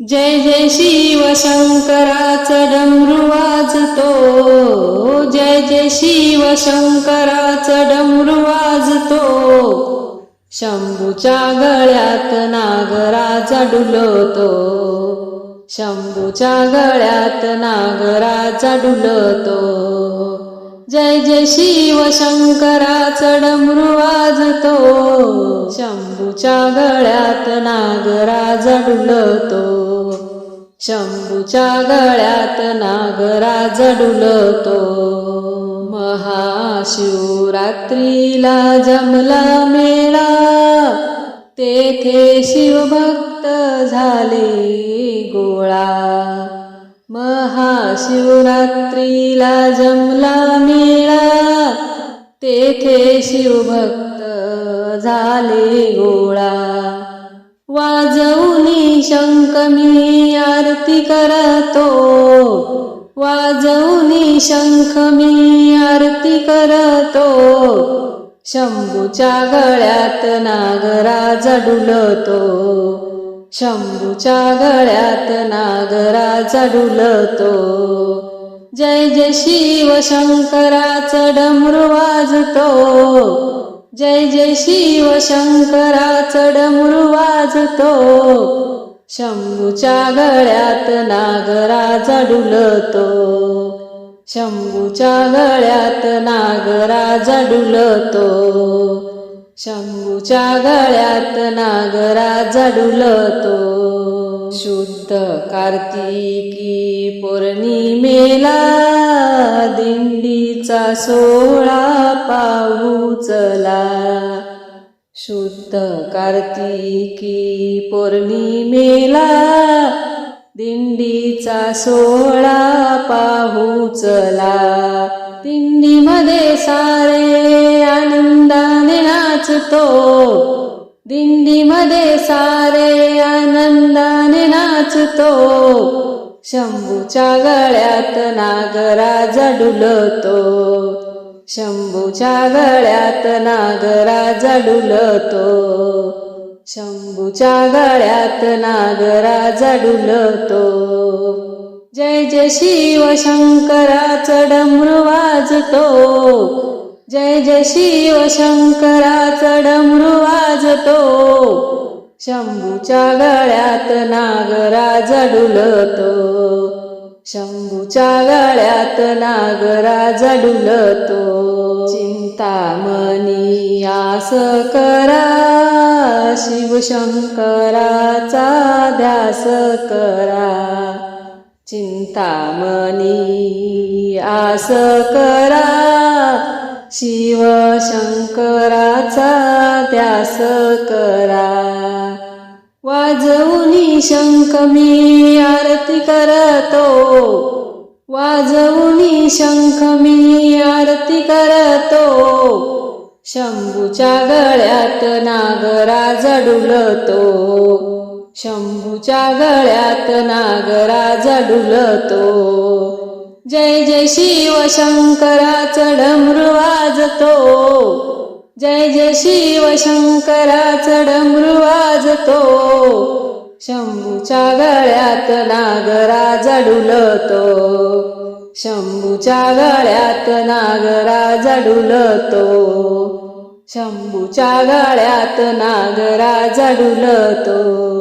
जय जय शिव शंकराचं डमरू वाजतो. जय जय शिव शंकराचं डमरू वाजतो. शंभूच्या गळ्यात नागराजा डुलतो. शंभूच्या गळ्यात नागराजा डुलतो. जय जय शिव शंकराचा डमरू वाजतो. शंभूच्या गळ्यात नागराज डुलतो. शंभूच्या गळ्यात नागराज डुलतो. महाशिवरात्रीला जमला मेळा. तेथे शिवभक्त झाले गोळा. महाशिवरात्रीला जमला मेळा. तेथे शिवभक्त झाले गोळा. वाजवूनी शंख मी आरती करतो. वाजवूनी शंख मी आरती करतो. शंभूच्या गळ्यात नागराज डुलतो. शंभूच्या गळ्यात नागराजा डुलतो. जय जय शिव शंकराचा डमरू वाजतो. जय जय शिव शंकराचा डमरू वाजतो. शंभूच्या गळ्यात नागराजा डुलतो. शंभूच्या गळ्यात नागराजा डुलतो. शंभूच्या गळ्यात नागराजा डुलतो. शुद्ध कार्तिकी पौर्णिमेला दिंडीचा सोळा पाहू चला. शुद्ध कार्तिकी पौर्णिमेला दिंडीचा सोळा पाहू चला. दिंडीमध्ये सारे नाचतो दिंडीमध्ये सारे आनंदाने नाचतो. शंभूच्या गळ्यात नागराज डुलतो. शंभूच्या गळ्यात नागराज डुलतो. शंभूच्या गळ्यात नागराज डुलतो. जय जय शिव शंकराचा डमरू वाजतो. जय जय शिव शंकरा डमरू वाजतो. शंभूच्या गळ्यात नागराजा डुलतो. शंभूच्या गळ्यात नागराजा डुलतो. चिंतामणी आस करा शिवशंकराचा ध्यास करा. चिंतामणी आस करा शिवशंकराचा ध्यास करा. वाजवूनी शंख मी आरती करतो. वाजवूनी शंख मी आरती करतो. शंभूच्या गळ्यात नागराजा डुलतो. शंभूच्या गळ्यात नागराजा डुलतो. जय जय शिव शंकराचा डमरू वाजतो. जय जय शिव शंकराचा डमरू वाजतो. शंभूच्या गळ्यात नागराजा डुलतो. शंभूच्या गळ्यात नागराजा डुलतो. शंभूच्या गळ्यात नागराजा डुलतो.